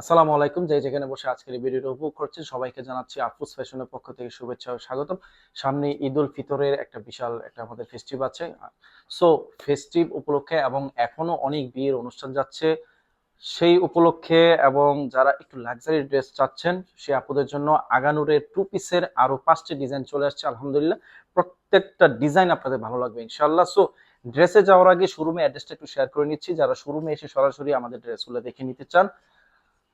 আসসালামু আলাইকুম, যে যেখানে বসে আজকের এই ভিডিওটা উপভোগ করছেন, সবাইকে জানাচ্ছি আফুস ফ্যাশনের পক্ষ থেকে শুভেচ্ছা ও স্বাগতম। সামনে ঈদ উল ফিতরের একটা বিশাল একটা আমাদের ফেস্টিভ আছে। সো ফেস্টিভ উপলক্ষে এবং এখনও অনেক বিয়ের অনুষ্ঠান যাচ্ছে। সেই উপলক্ষে এবং যারা একটু লাক্সারি ড্রেস চাচ্ছেন, সে আপুদের জন্য আগানুরের টু পিসের আরও পাঁচটি ডিজাইন চলে আসছে, আলহামদুলিল্লাহ। প্রত্যেকটা ডিজাইন আপনাদের ভালো লাগবে ইনশাল্লাহ সো ড্রেসে যাওয়ার আগে শোরুমে অ্যাড্রেসটা একটু শেয়ার করে নিচ্ছি। যারা শোরুমে এসে সরাসরি আমাদের ড্রেসগুলো দেখে নিতে চান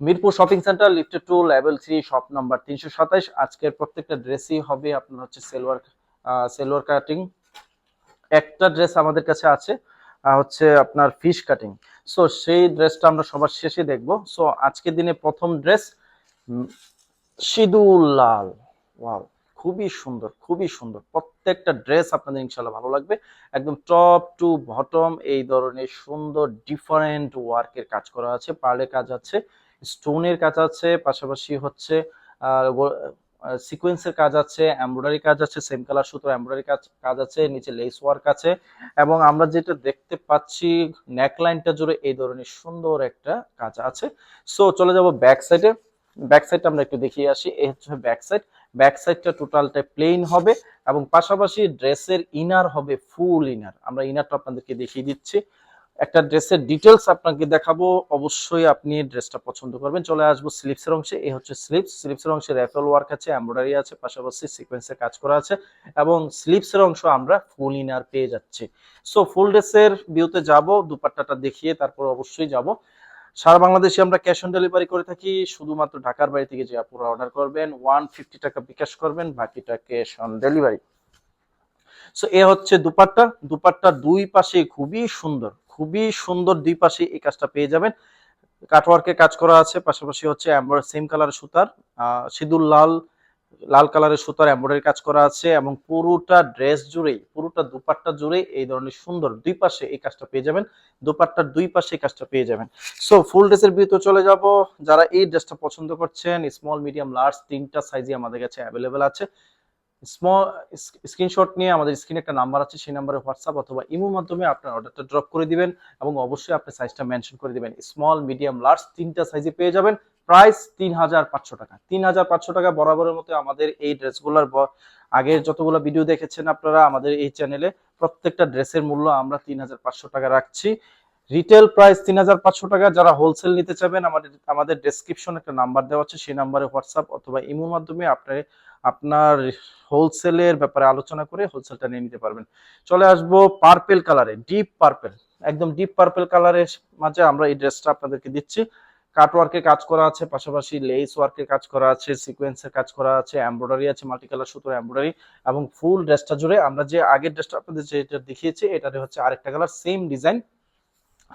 Mirpur shopping center lifted two level three shop number তিনশো সাতাইশ। আজকের প্রত্যেকটা ড্রেসই হবে আপনার হচ্ছে সেলোয়ার সেলোয়ার কাটিং একটা ড্রেস আমাদের কাছে আছে হচ্ছে আপনার ফিশ কাটিং সো সেই ড্রেসটা আমরা সবার শেষে দেখব। সো আজকের দিনে প্রথম ড্রেস সিঁদুর লাল। ওয়াও খুবই সুন্দর খুবই সুন্দর। প্রত্যেকটা ড্রেস আপনাদের ইনশাল্লাহ ভালো লাগবে। একদম টপ টু বটম এই ধরনের সুন্দর ডিফারেন্ট ওয়ার্কের কাজ করা আছে পার্লে কাজ আছে। স্টোনের কাজ আছে, পাশাপাশি হচ্ছে সিকোয়েন্সের কাজ আছে, এমব্রয়ডারি কাজ আছে, সেম কালার সুতো, এমব্রয়ডারি কাজ কাজ আছে, নিচে লেস ওয়ার্ক আছে, এবং আমরা যেটা দেখতে পাচ্ছি নেকলাইনটা জুড়ে এই ধরনের সুন্দর একটা কাজ আছে। সো চলে যাব ব্যাক সাইডে ব্যাক সাইডটা আমরা একটু দেখিয়ে আসি। এই হচ্ছে ব্যাক সাইড ব্যাক সাইডটা টোটালটা প্লেন হবে, এবং পাশাপাশি ড্রেসের ইনার হবে ফুল ইনার আমরা ইনারটা আপনাদেরকে দেখিয়ে দিচ্ছি। একটা ড্রেসের ডিটেলস আপনাকে দেখাবো। অবশ্যই আপনি ড্রেসটা পছন্দ করবেন। চলে আসব স্লিপসের অংশে। এই হচ্ছে স্লিপস স্লিপসের অংশে র্যাফেল ওয়ার্ক আছে এমব্রয়ডারি আছে, পাশাপাশি সিকোয়েন্সের কাজ করা আছে এবং স্লিপসের অংশ আমরা ফুল ইনার পেয়ে যাচ্ছি। সো ফুল ড্রেসের ভিউতে যাব, দুপাট্টাটা দেখিয়ে তারপর অবশ্যই যাব। সারা বাংলাদেশে আমরা ক্যাশ অন ডেলিভারি করে থাকি। শুধুমাত্র ঢাকার বাড়ি থেকে যে আপুরা অর্ডার করবেন ওয়ান ফিফটি টাকা বিকাশ করবেন, বাকিটা ক্যাশ অন ডেলিভারি সো এ হচ্ছে দুপাট্টা। দুপাট্টা দুই পাশে খুবই সুন্দর। খুবই সুন্দর দুই পাশে এই কাজটা পেয়ে যাবেন। কাটওয়ার্কের কাজ করা আছে, পাশাপাশি হচ্ছে সেম কালারের সুতার সিঁদুর লাল লাল কালারের সুতার এমব্রয়ডারি কাজ করা আছে এবং পুরোটা ড্রেস জুড়েই, পুরোটা দুপাট্টা জুড়েই এই ধরনের সুন্দর দুই পাশে এই কাজটা পেয়ে যাবেন দুপাট্টার দুই পাশে এই কাজটা পেয়ে যাবেন। সো ফুল ড্রেসের ভিতরে চলে যাব। যারা এই ড্রেসটা পছন্দ করছেন স্মল মিডিয়াম লার্জ তিনটা সাইজই আমাদের কাছে অ্যাভেলেবেল আছে। স্মল স্ক্রিনশট নিয়ে আমাদের স্ক্রিনে একটা নাম্বার আছে, সেই নাম্বারে হোয়াটসঅ্যাপ অথবা ইমোর মাধ্যমে আপনার অর্ডারটা ড্রপ করে দিবেন এবং অবশ্যই আপনি সাইজটা মেনশন করে দিবেন। স্মল মিডিয়াম লার্জ তিনটা সাইজে পেয়ে যাবেন। প্রাইস তিন হাজার পাঁচশো টাকা। তিন হাজার পাঁচশো টাকা বরাবরের মতো আমাদের এই ড্রেসগুলোর আগের যতগুলো ভিডিও দেখেছেন আপনারা, আমাদের এই চ্যানেলে প্রত্যেকটা ড্রেসের মূল্য আমরা তিন হাজার পাঁচশো টাকা রাখছি। রিটেল প্রাইস তিন হাজার পাঁচশো টাকা যারা হোলসেল নিতে চাবেন আমাদের আমাদের ডেসক্রিপশন একটা নাম্বার দেওয়া আছে, সেই নাম্বারে হোয়াটসঅ্যাপ অথবা ইমোর মাধ্যমে আপনার আপনার হোলসেলের ব্যাপারে আলোচনা করে হোলসেলটা নিয়ে নিতে পারবেন। চলে আসব পার্পেল কালারে ডিপ পার্পেল একদম ডিপ পার্পেল কালারের মাঝে আমরা এই ড্রেসটা আপনাদেরকে দিচ্ছি। কাটওয়ার্কের কাজ করা আছে, পাশাপাশি লেস ওয়ার্কের কাজ করা আছে সিকোয়েন্সের কাজ করা আছে এমব্রয়ডারি আছে মাল্টি কালার সুতোর এমব্রয়ডারি এবং ফুল ড্রেসটা জুড়ে আমরা যে আগের ড্রেসটা আপনাদের যেটা দেখিয়েছি, এটাতে হচ্ছে আরেকটা colour same design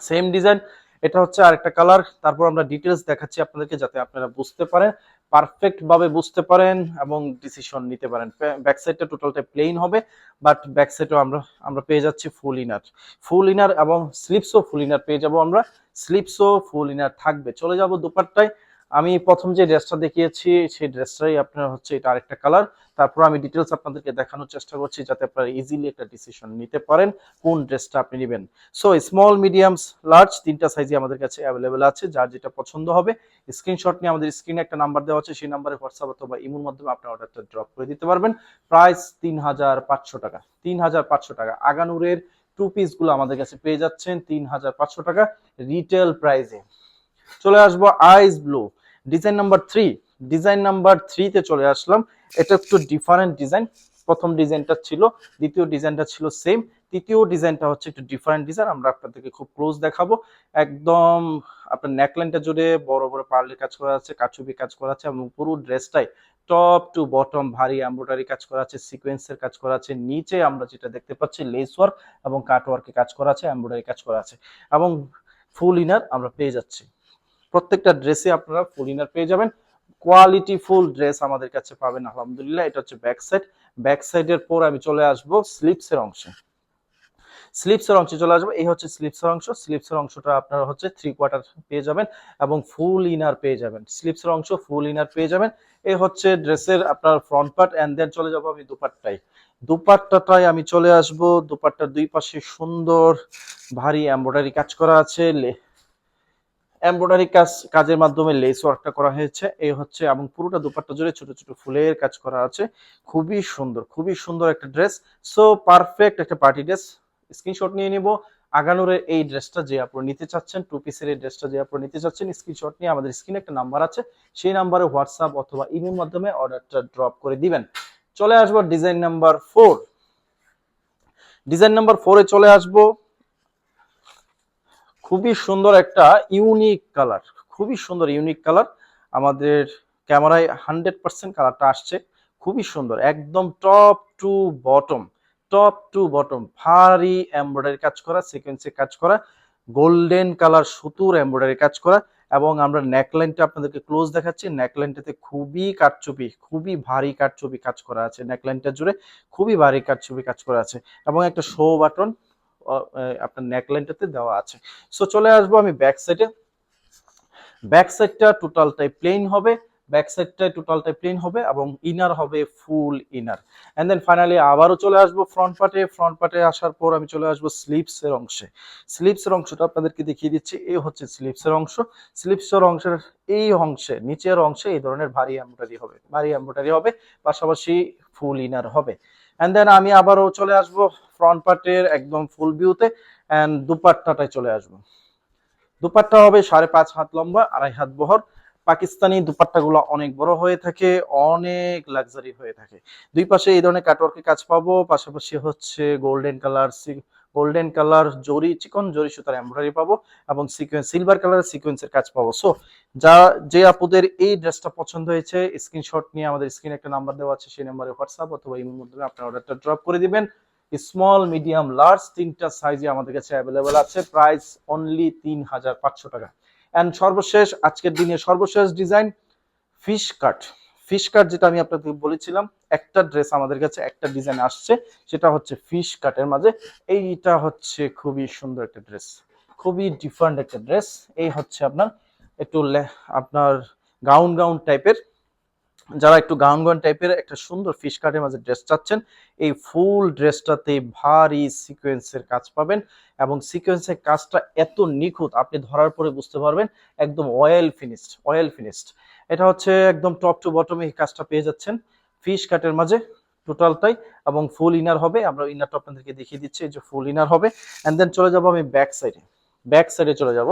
same design এটা হচ্ছে আরেকটা কালার তারপর আমরা ডিটেলস দেখাচ্ছি আপনাদেরকে যাতে আপনারা বুঝতে পারেন পারফেক্ট ভাবে বুঝতে পারেন এবং ডিসিশন নিতে পারেন। ব্যাক সাইডটা টোটালটা প্লেন হবে বাট ব্যাক সাইডও আমরা আমরা পেয়ে যাচ্ছি ফুল ইনার ফুল ইনার এবং স্লিপসও ফুল ইনার পেয়ে যাব আমরা। স্লিপসও ফুল ইনার থাকবে। চলে যাব দুপাট্টায়। আমি প্রথম যে ড্রেসটা দেখিয়েছি, সেই ড্রেসটাই আপনার হচ্ছে এটা আরেকটা কালার তারপর আমি ডিটেলস আপনাদেরকে দেখানোর চেষ্টা করছি যাতে আপনারা ইজিলি একটা ডিসিশন নিতে পারেন কোন ড্রেসটা আপনি নেবেন। সো স্মল মিডিয়ামস লার্জ তিনটা সাইজই আমাদের কাছে অ্যাভেলেবেল আছে, যার যেটা পছন্দ হবে। স্ক্রিনশট নিয়ে আমাদের স্ক্রিনে একটা নাম্বার দেওয়া আছে, সেই নাম্বারে হোয়াটসঅ্যাপ অথবা ইমোর মাধ্যমে আপনার অর্ডারটা ড্রপ করে দিতে পারবেন। প্রাইস তিন হাজার পাঁচশো টাকা। তিন হাজার পাঁচশো টাকা। আগানুরের টু পিসগুলো আমাদের কাছে পেয়ে যাচ্ছেন তিন হাজার পাঁচশো টাকা। রিটেল প্রাইসে চলে আসব ice blue design number three design number থ্রিতে চলে আসলাম। এটা একটু ডিফারেন্ট ডিজাইন প্রথম ডিজাইনটা ছিল, দ্বিতীয় ডিজাইনটা ছিল সেম তৃতীয় ডিজাইনটা হচ্ছে একটু ডিফারেন্ট ডিজাইন আমরা আপনাদেরকে খুব ক্লোজ দেখাবো। একদম আপনার নেকলাইনটা জুড়ে বড় বড় পার্লের কাজ করা আছে কাচুবি কাজ করা আছে এবং পুরো ড্রেসটাই টপ টু বটম ভারী এমব্রয়ডারি কাজ করা আছে সিকোয়েন্সের কাজ করা আছে। নিচে আমরা যেটা দেখতে পাচ্ছি লেস ওয়ার্ক এবং কাট ওয়ার্কে কাজ করা আছে এমব্রয়ডারি কাজ করা আছে। এবং ফুল ইনার আমরা পেয়ে যাচ্ছি। প্রত্যেকটা ড্রেসে আপনারা ফুল ইনার পেয়ে যাবেন। কোয়ালিটি ফুল ড্রেস আমাদের কাছে পাবেন, আলহামদুলিল্লাহ। এটা হচ্ছে ব্যাক সাইড ব্যাক সাইডের পর আমি চলে আসব স্লিপসের অংশে। স্লিপসের অংশে চলে আসব। এই হচ্ছে স্লিপসের অংশ। স্লিপসের অংশটা আপনারা হচ্ছে থ্রি কোয়ার্টার পেয়ে যাবেন এবং ফুল ইনার পেয়ে যাবেন। স্লিপসের অংশ ফুল ইনার পেয়ে যাবেন। এই হচ্ছে ড্রেসের আপনার ফ্রন্ট পার্ট এন্ড দেন চলে যাব আমি দুপাট্টাই দুপাট্টাটায় আমি চলে আসব। দুপাট্টার দুই পাশে সুন্দর, ভারী এমব্রয়ডারি কাজ করা আছে। এমব্রয়ডারি কাজ, কাজের মাধ্যমে লেস ওয়ার্কটা করা হয়েছে। এই হচ্ছে এবং পুরোটা দুপাট্টা জুড়ে ছোট ছোট ফুলের কাজ করা আছে। খুবই সুন্দর খুবই সুন্দর একটা ড্রেস সো পারফেক্ট একটা পার্টি ড্রেস স্ক্রিনশট নিয়ে নিব। আগানোর এই ড্রেসটা যে আপনি নিতে চাচ্ছেন টু পিসের এই ড্রেসটা যে আপনারা নিতে চাচ্ছেন স্ক্রিনশট নিয়ে আমাদের স্ক্রিনে একটা নাম্বার আছে। সেই নাম্বারে হোয়াটসঅ্যাপ অথবা ইমেল মাধ্যমে অর্ডারটা ড্রপ করে দিবেন। চলে আসব design number four design number ফোরে চলে আসব। খুবই সুন্দর একটা ইউনিক কালার খুবই সুন্দর ইউনিক কালার আমাদের ক্যামেরায় হান্ড্রেড পার্সেন্ট কালারটা আসছে, খুবই সুন্দর, একদম top to bottom top to bottom ভারী এমব্রয়ডারি কাজ করা সিকোয়েন্সে কাজ করা গোল্ডেন কালার সুতুর এমব্রয়ডারি কাজ করা এবং আমরা নেকলাইনটা আপনাদেরকে ক্লোজ দেখাচ্ছি নেকলাইনটাতে খুবই কাটচুপি খুবই ভারী কাটচুপি কাজ করা আছে নেকলাইনটা জুড়ে খুবই ভারী কাটচুপি কাজ করা আছে এবং একটা শো বাটন আপনার নেকলাইনটাতে দেওয়া আছে। সো চলে আসব আমি ব্যাক সাইডে ব্যাক সাইডটা টোটালটাই প্লেন হবে। ব্যাক সাইডটা টোটালটাই প্লেন হবে এবং ইনার হবে full inner and then finally আবারও চলে আসব ফ্রন্ট পার্টে ফ্রন্ট পার্টে আসার পর আমি চলে আসব স্লিপসের অংশে। স্লিপসের অংশটা আপনাদেরকে দেখিয়ে দিচ্ছি। এই হচ্ছে স্লিপসের অংশ। স্লিপসের অংশের এই অংশে, নিচের অংশে এই ধরনের ভারী এমব্রয়ডারি হবে। ভারী এমব্রয়ডারি হবে, পাশাপাশি ফুল ইনার হবে। অ্যান্ড দেন আমি আবারও চলে আসব ফ্রন্ট পার্টের একদম ফুল ভিউতে অ্যান্ড দুপাট্টাটায় চলে আসব। দুপাট্টা হবে সাড়ে পাঁচ হাত লম্বা, আড়াই হাত বহর। পাকিস্তানি দুপাট্টাগুলো অনেক বড় হয়ে থাকে, অনেক লাক্সারি হয়ে থাকে। দুই পাশে এই ধরনের কাটওয়ার্কের কাজ পাবো, পাশাপাশি হচ্ছে গোল্ডেন কালার গোল্ডেন কালার জরি, চিকন জরি সুতার এমব্রয়ডারি পাবো এবং সিকোয়েন্স সিলভার কালার সিকোয়েন্সের কাজ পাবো। সো যা, যে আপুদের এই ড্রেসটা পছন্দ হয়েছে স্ক্রিনশট নিয়ে আমাদের স্ক্রিনে একটা নাম্বার দেওয়া আছে, সেই নাম্বারে হোয়াটসঅ্যাপ অথবা ইমেল মাধ্যমে আপনার অর্ডারটা ড্রপ করে দিবেন। স্মল মিডিয়াম লার্জ তিনটা সাইজে আমাদের কাছে অ্যাভেলেবেল আছে প্রাইস অনলি তিন হাজার পাঁচশো টাকা। অ্যান্ড সর্বশেষ, আজকের দিনে সর্বশেষ design fish cut fish cut যেটা আমি আপনাদের বলেছিলাম, একটা ড্রেস আমাদের কাছে একটা ডিজাইন আসছে, সেটা হচ্ছে ফিশ কাটের মাঝে। এইটা হচ্ছে খুবই সুন্দর একটা ড্রেস খুবই ডিফারেন্ট একটা ড্রেস এই হচ্ছে আপনার, একটু আপনার গাউন গাউন টাইপের যারা একটু গাউন গাউন টাইপের একটা সুন্দর ফিশ কাটের মাঝে ড্রেস চাচ্ছেন, এই ফুল ড্রেসটাতে ভারী সিকোয়েন্সের কাজ পাবেন এবং সিকোয়েন্সের কাজটা এত নিখুঁত, আপনি ধরার পরে বুঝতে পারবেন একদম অয়েল ফিনিশড অয়েল ফিনিশড এটা হচ্ছে একদম টপ টু বটমে এই কাজটা পেয়ে যাচ্ছেন ফিশ কাটের মাঝে টোটালটাই এবং ফুল ইনার হবে। আমরা ইনারটা আপনাদেরকে দেখিয়ে দিচ্ছি, এই যে ফুল ইনার হবে। অ্যান্ড দেন চলে যাব আমি ব্যাক সাইডে ব্যাক সাইডে চলে যাব।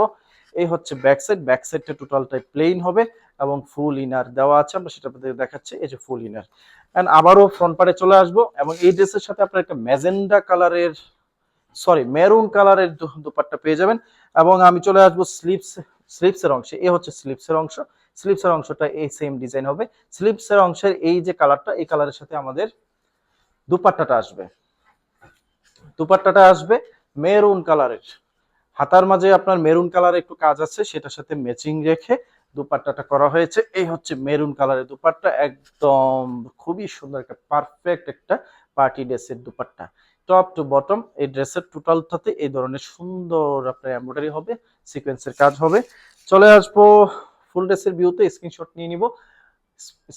এই হচ্ছে ব্যাক সাইড ব্যাক সাইডটা টোটালটাই প্লেন হবে এবং ফুল ইনার দেওয়া আছে, আমরা সেটা আপনাদের দেখাচ্ছি, এই যে ফুল ইনার অ্যান্ড আবারও ফ্রন্ট পার্টে চলে আসব, এবং এই ড্রেসের সাথে আপনার একটা ম্যাজেন্ডা কালারের সরি মেরুন কালারের দুপাট্টা পেয়ে যাবেন, এবং আমি চলে আসব স্লিপস স্লিপসের অংশে এ হচ্ছে স্লিপসের অংশ স্লিপসের অংশটা এই সেম ডিজাইন হবে স্লিপসের অংশের এই যে কালারটা এই কালারের সাথে আমাদের দুপাট্টাটা আসবে দুপাট্টাটা আসবে মেরুন কালারের হাতার মাঝে আপনার মেরুন কালারের একটু কাজ আছে, সেটার সাথে ম্যাচিং রেখে দুপাট্টাটা করা হয়েছে। এই হচ্ছে মেরুন কালারের দুপাট্টা, একদম খুবই সুন্দর একটা পারফেক্ট একটা পার্টি ড্রেসের দুপাট্টা। টপ টু বটম এই ড্রেসের টোটালটাতে এই ধরনের সুন্দর আপনার এমব্রয়ডারি হবে সিকোয়েন্সের কাজ হবে। চলে আসব ফুল ড্রেসের ভিউতে স্ক্রিনশট নিয়ে নিব।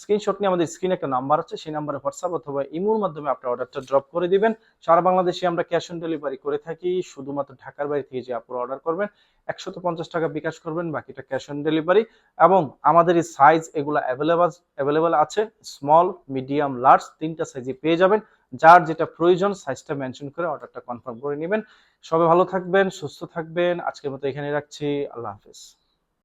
স্ক্রিনশট নিয়ে আমাদের স্ক্রিনে একটা নাম্বার আছে, সেই নাম্বারে হোয়াটসঅ্যাপ অথবা ইমোর মাধ্যমে আপনি অর্ডারটা ড্রপ করে দিবেন। সারা বাংলাদেশে আমরা ক্যাশ অন ডেলিভারি করে থাকি, শুধুমাত্র ঢাকার বাইরে থেকে যে আপনারা অর্ডার করবেন, একশত পঞ্চাশ টাকা বিকাশ করবেন, বাকিটা ক্যাশ অন ডেলিভারি। এবং আমাদের এই সাইজ এগুলো অ্যাভেলেবল অ্যাভেলেবল আছে, স্মল, মিডিয়াম, লার্জ, তিনটা সাইজে পেয়ে যাবেন। যার যেটা প্রয়োজন, সাইজটা মেনশন করে অর্ডারটা কনফার্ম করে নেবেন। সবাই ভালো থাকবেন, সুস্থ থাকবেন। আজকের মতো এখানে রাখছি। আল্লাহ হাফেজ।